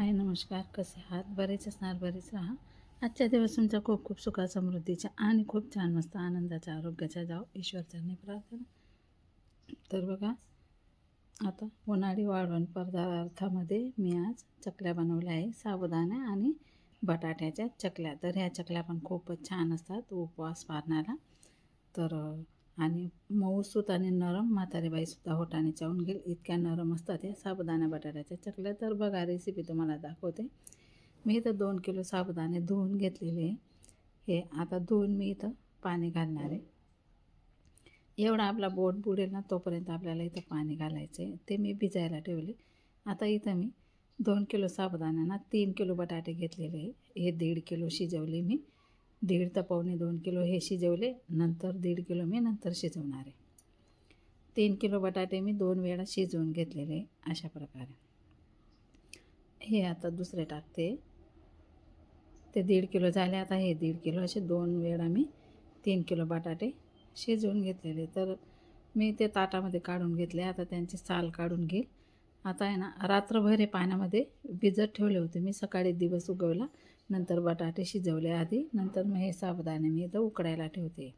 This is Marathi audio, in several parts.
हाय नमस्कार. कसे आहात? बरेच असणार बरेच राहा. आजच्या दिवस तुमचा खूप खूप सुखा समृद्धीच्या आणि खूप छान मस्त आनंदाच्या आरोग्याच्या जाव ईश्वरचरणी प्रार्थना. तर बघा आता उन्हाळी वाळवण पदार्थामध्ये मी आज चकल्या बनवल्या आहे. साबुदाणा आणि बटाट्याच्या चकल्या. तर ह्या चकल्या पण खूपच छान असतात उपवास पारणाला तर आणि मऊसूत आणि नरम म्हातारी बाईसुद्धा होटाने चावून घेईल. इतक्या नरम असतात या साबुदाणा बटाट्याच्या चकल्या. तर बघा रेसिपी तुम्हाला दाखवते. मी इथं दोन किलो साबुदाणे धुवून घेतलेले आहे. हे आता धुवून मी इथं पाणी घालणार आहे. एवढा आपला बोट बुडेल ना तोपर्यंत आपल्याला इथं पाणी घालायचं आहे ते मी भिजायला ठेवले. आता इथं मी दोन किलो साबुदाण्यांना तीन किलो बटाटे घेतलेले आहे. हे दीड किलो शिजवले मी. दीड तर पावणे दोन किलो हे शिजवले नंतर दीड किलो मी नंतर शिजवणार आहे. तीन किलो बटाटे मी दोन वेळा शिजवून घेतलेले अशा प्रकारे. हे आता दुसरे टाकते. ते दीड किलो झाले आता हे दीड किलो असे दोन वेळा मी तीन किलो बटाटे शिजवून घेतलेले. तर मी ते ताटामध्ये काढून घेतले आता त्यांची साल काढून घेईल. आता आहे ना रात्रभर हे पाण्यामध्ये भिजत ठेवले होते मी सकाळी दिवस उगवला. नंतर बटाटे शिजवले आधी नंतर मग हे साबुदाणे मी इथं उकडायला ठेवते.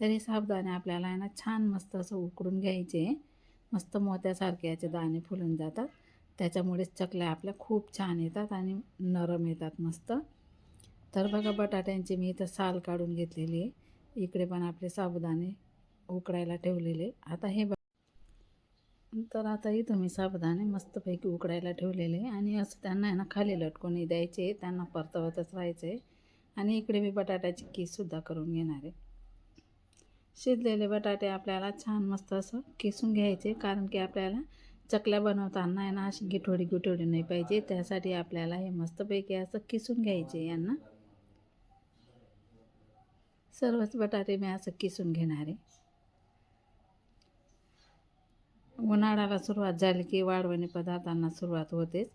तर हे साबुदाणे आपल्याला आहे ना छान मस्त असं उकडून घ्यायचे. मस्त मोत्यासारखे याचे दाणे फुलून जातात. त्याच्यामुळेच चकल्या आपल्या खूप छान येतात आणि नरम येतात मस्त. तर बघा बटाट्यांची मी इथं साल काढून घेतलेली आहे. इकडे पण आपले साबुदाणे उकडायला ठेवलेले. आता हे ब तर आता इथं मी साबुदाणे मस्तपैकी उकडायला ठेवलेले आणि असं त्यांना आहे ना खाली लटकून द्यायचे त्यांना परतवतच राहायचं आहे. आणि इकडे मी बटाट्याची केससुद्धा करून घेणार आहे. शिजलेले बटाटे आपल्याला छान मस्त असं किसून घ्यायचे कारण की आपल्याला चकल्या बनवताना आहे ना अशी गिठोडी गिठोडी नाही पाहिजे. त्यासाठी आपल्याला हे मस्तपैकी असं किसून घ्यायचे यांना. सर्वच बटाटे मी असं किसून घेणार आहे. उन्हाळ्याला सुरुवात झाली की वाढवणी पदार्थांना सुरुवात होतेच.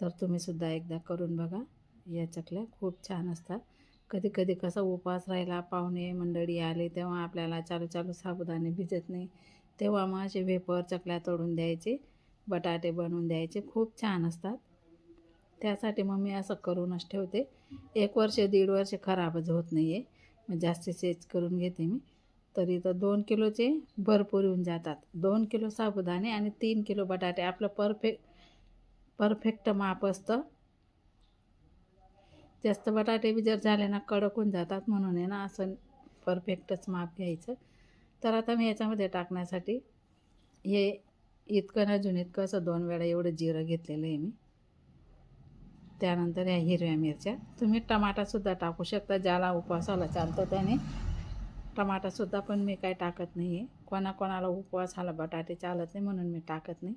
तर तुम्हीसुद्धा एकदा करून बघा. या चकल्या खूप छान असतात. कधी कधी कसा उपवास राहिला पाहुणे मंडळी आले तेव्हा आपल्याला चालू चालू साबुदाणे भिजत नाही. तेव्हा मग असे वेपर चकल्या तोडून द्यायचे. बटाटे बनवून द्यायचे. खूप छान असतात. त्यासाठी मग मी असं करूनच ठेवते. एक वर्ष दीड वर्ष खराबच होत नाही आहे मग जास्तीचेच करून घेते मी. तरी तर दोन किलोचे भरपूर येऊन जातात. दोन किलो साबुदाणे आणि तीन किलो बटाटे. आपलं परफेक्ट परफेक्ट माप असतं. जास्त बटाटे बी जर झाले ना कडक होऊन जातात म्हणून आहे ना असं परफेक्टच माप घ्यायचं. तर आता मी याच्यामध्ये टाकण्यासाठी हे इतकं ना अजून इतकं असं दोन वेळा एवढं जिरं घेतलेलं आहे मी. त्यानंतर ह्या हिरव्या मिरच्या. तुम्ही टमाटासुद्धा टाकू शकता. ज्याला उपवासाला चालतं त्याने. टमाटासुद्धा पण मी काय टाकत नाही आहे कोणाकोणाला उपवास आला बटाटे चालत नाही म्हणून मी टाकत नाही.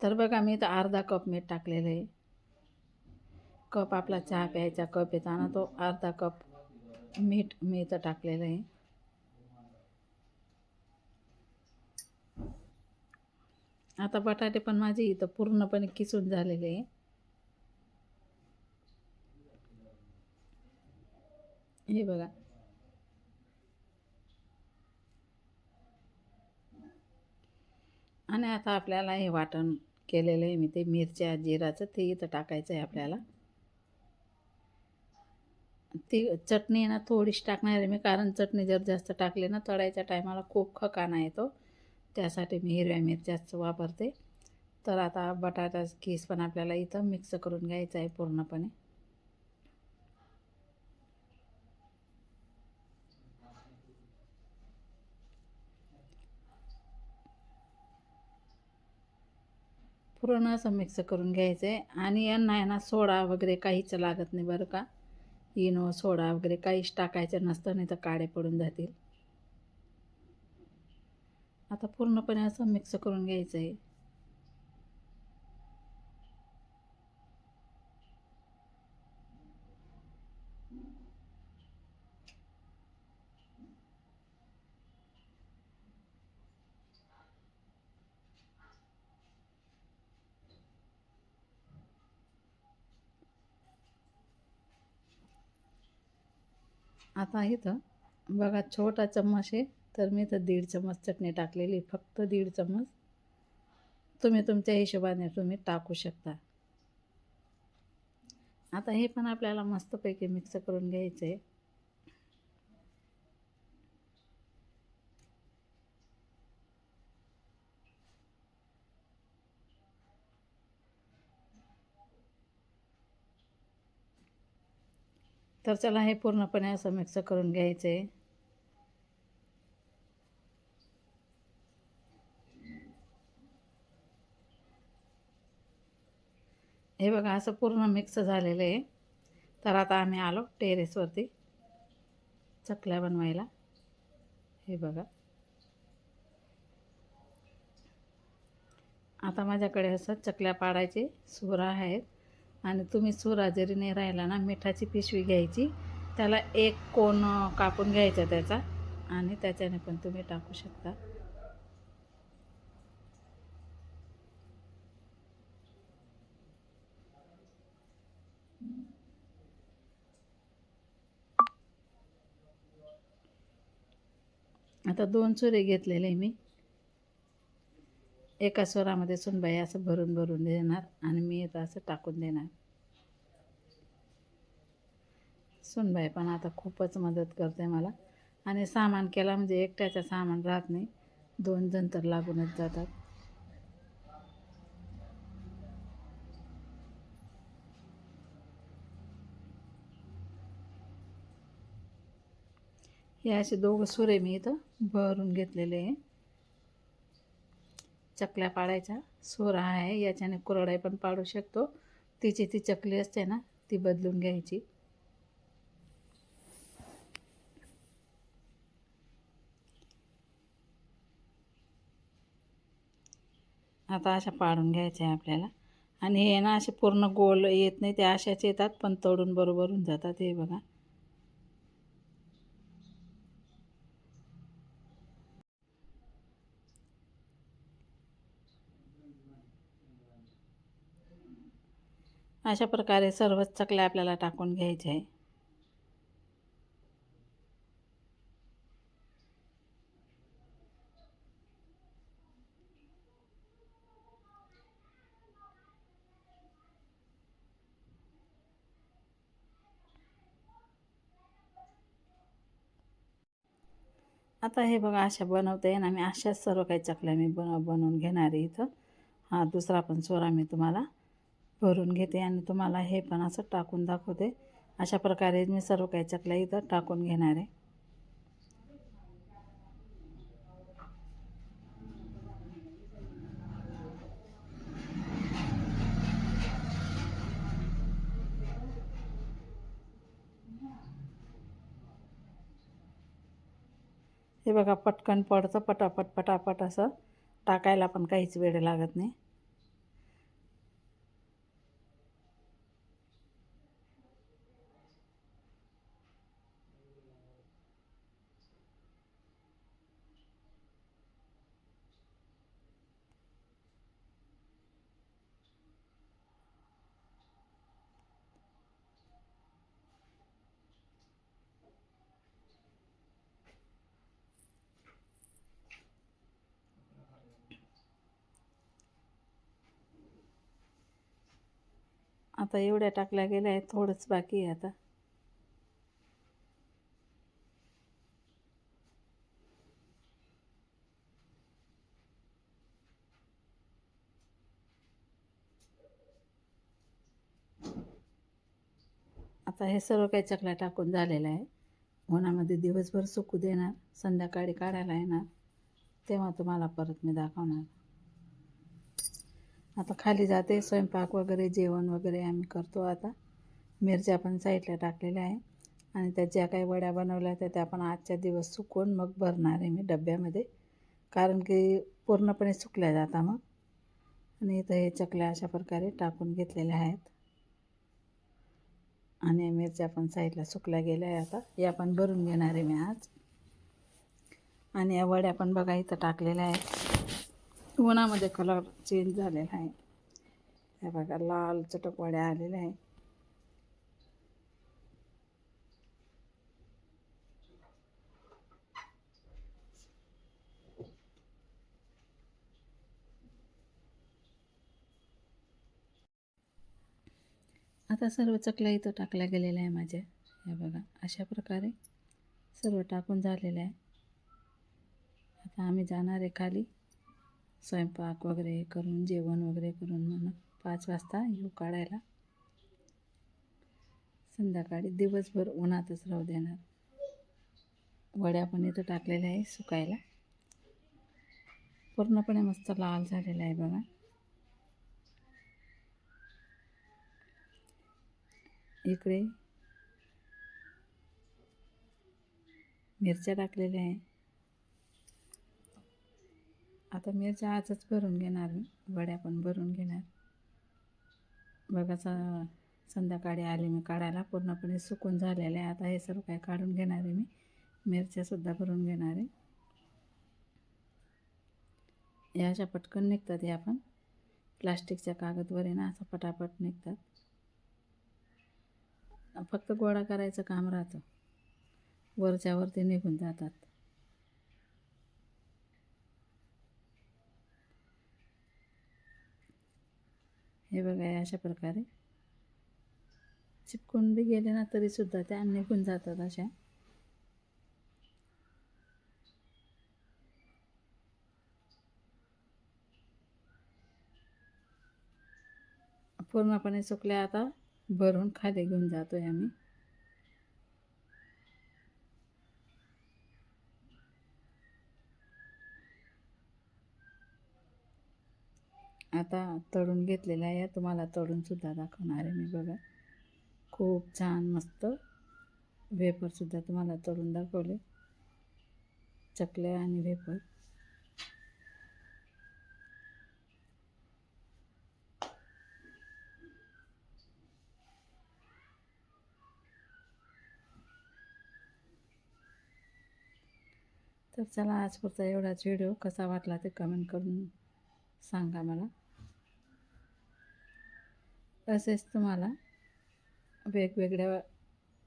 तर बघा मी तर अर्धा कप मीठ टाकलेलं आहे. कप आपला चहा प्यायचा कप येताना तो अर्धा कप मीठ मी इथं टाकलेलं आहे. आता बटाटे पण माझे इथं पूर्णपणे किसून झालेले आहे. हे बघा. आणि आता आपल्याला हे वाटण केलेलं आहे मी ते मिरच्या जिराचं ते इथं टाकायचं आहे आपल्याला. ती चटणी ना थोडीशी टाकणार आहे मी कारण चटणी जर जास्त टाकली ना तळायच्या टायमाला खूप खकाना येतो. त्यासाठी मी हिरव्या मिरच्याच वापरते. तर आता बटाटा किस पण आपल्याला इथं मिक्स करून घ्यायचं आहे पूर्णपणे. पूर्ण असं मिक्स करून घ्यायचं आहे आणि यांना आहे ना सोडा वगैरे काहीच लागत नाही बरं का. इनो सोडा वगैरे काहीच टाकायचं नसतं नाही तर काळे पडून जातील. आता पूर्णपणे असं मिक्स करून घ्यायचं आहे आता इथं. बघा छोटा चम्मच आहे. तर मी तर दीड चम्मच चटणी टाकलेली फक्त दीड चम्मच. तुम्ही तुमच्या हिशोबाने तुम्ही टाकू शकता. आता हे पण आपल्याला मस्तपैकी मिक्स करून घ्यायचं आहे तर चला हे पूर्णपणे असं मिक्स करून घ्यायचं. आहे हे बघा असं पूर्ण मिक्स झालेलं आहे. तर आता आम्ही आलो टेरेसवरती चकल्या बनवायला. हे बघा. आता माझ्याकडे असं चकल्या पाडायचे सुरा आहेत. आणि तुम्ही सुरा जरी नाही राहिला ना मिठाची पिशवी घ्यायची त्याला एक कोण कापून घ्यायचा त्याचा आणि त्याच्याने पण तुम्ही टाकू शकता. आता दोन चुरे घेतलेले मी. एका स्वरामध्ये सुनबाई असं भरून भरून देणार आणि मी येतं असं टाकून देणार. सुनबाई पण आता खूपच मदत करते मला. आणि सामान केला म्हणजे एकट्याचं सामान राहत नाही. दोन जण तर लागूनच जातात. हे असे दोघं सुरे मी इथं भरून घेतलेले आहे. चकल्या पाडायच्या. सोरा आहे याच्याने कुरडाई पण पाडू शकतो. तिची ती चकली असते ना ती बदलून घ्यायची. आता अशा पाडून घ्यायच्या आहे आपल्याला. आणि हे ना असे पूर्ण गोल येत नाही ते अशाच येतात पण तडून बरोबर होऊन जातात हे बघा. अशा प्रकारे सर्वच चकल्या आपल्याला टाकून घ्यायच्या आहे आता हे बघा अशा बनवता येईन मी अशाच सर्व काही चकल्या मी बन बनवून घेणार आहे इथं. हा दुसरा पण सोरा मी तुम्हाला भरून घेते आणि तुम्हाला हे पण असं टाकून दाखवते. अशा प्रकारे मी सर्व काही चकल्या इथं टाकून घेणार आहे. हे बघा पटकन पडतं पटापट पटापट असं टाकायला पण काहीच वेळ लागत नाही. आता एवढ्या टाकल्या गेल्या आहेत थोडंच बाकी आहे आता. आता हे सर्व काही चकल्या टाकून झालेलं आहे. उन्हामध्ये दिवसभर सुकू देणार संध्याकाळी काढायला येणार तेव्हा तुम्हाला परत मी दाखवणार. आता खाली जाते स्वयंपाक वगैरे जेवण वगैरे आम्ही करतो आता. मिरच्या पण साईडला टाकलेल्या आहे. आणि त्या ज्या काही वड्या बनवल्या त्या त्या पण आजच्या दिवस सुकवून मग भरणार आहे मी डब्यामध्ये. कारण की पूर्णपणे सुकल्या जाता मग. आणि इथं हे चकल्या अशा प्रकारे टाकून घेतलेल्या आहेत. आणि मिरच्या पण साईडला सुकल्या गेल्या आहे आता. या पण भरून घेणार आहे मी आज. आणि या वड्या पण बघा इथं टाकलेल्या आहेत. उन्हामध्ये कलर चेंज झालेला आहे. हे बघा लाल चटकवाड्या आलेल्या आहे. आता सर्व चकल्या इथं टाकल्या गेलेल्या आहे माझ्या. हे बघा अशा प्रकारे सर्व टाकून झालेलं आहे. आता आम्ही जाणार आहे खाली. स्वयंपाक वगैरे करून जेवण वगैरे करून मग पाच वाजता येऊ काढायला. संध्याकाळी दिवसभर उन्हातच राहू देणार. वड्या पण इथं टाकलेल्या आहे सुकायला. पूर्णपणे मस्त लाल झालेला आहे बघा. इकडे मिरच्या टाकलेल्या आहे. आता मिरच्या आजच भरून घेणार मी वड्या पण भरून घेणार. बघा स- संध्याकाळी आले मी काढायला पूर्णपणे सुकून झालेले आहे. आता हे सर्व काय काढून घेणार आहे मी. मिरच्यासुद्धा भरून घेणार आहे. या अशा पटकन निघतात या पण. प्लास्टिकच्या कागदवर आहे ना असं पटापट निघतात. फक्त गोळा करायचं काम राहतं. वरच्यावरती निघून जातात. अशा प्रकारे. चिपकून बी गेले ना तरी सुद्धा त्या निघून जातात अशा. पूर्णपणे सुकल्या आता भरून खाली घेऊन जातोय आम्ही. आता तळून घेतलेला आहे. तुम्हाला तळूनसुद्धा दाखवणार आहे मी बघा. खूप छान मस्त वेफरसुद्धा तुम्हाला तळून दाखवले. चकल्या आणि वेफर. तर चला आजपुरता एवढाच व्हिडिओ कसा वाटला ते कमेंट करून सांगा मला. तसेच तुम्हाला वेगवेगळ्या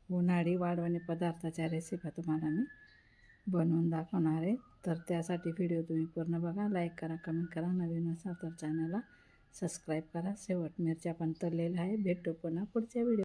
उन्हाळी वाढवणे पदार्थाच्या रेसिपी तुम्हाला मी बनवून दाखवणार आहे. तर त्यासाठी व्हिडिओ तुम्ही पूर्ण बघा लाईक करा कमेंट करा. नवीन असाल तर चॅनलला सबस्क्राईब करा. शेवट मिरच्या पण तळलेल्या आहे भेटतो पुन्हा पुढच्या व्हिडिओ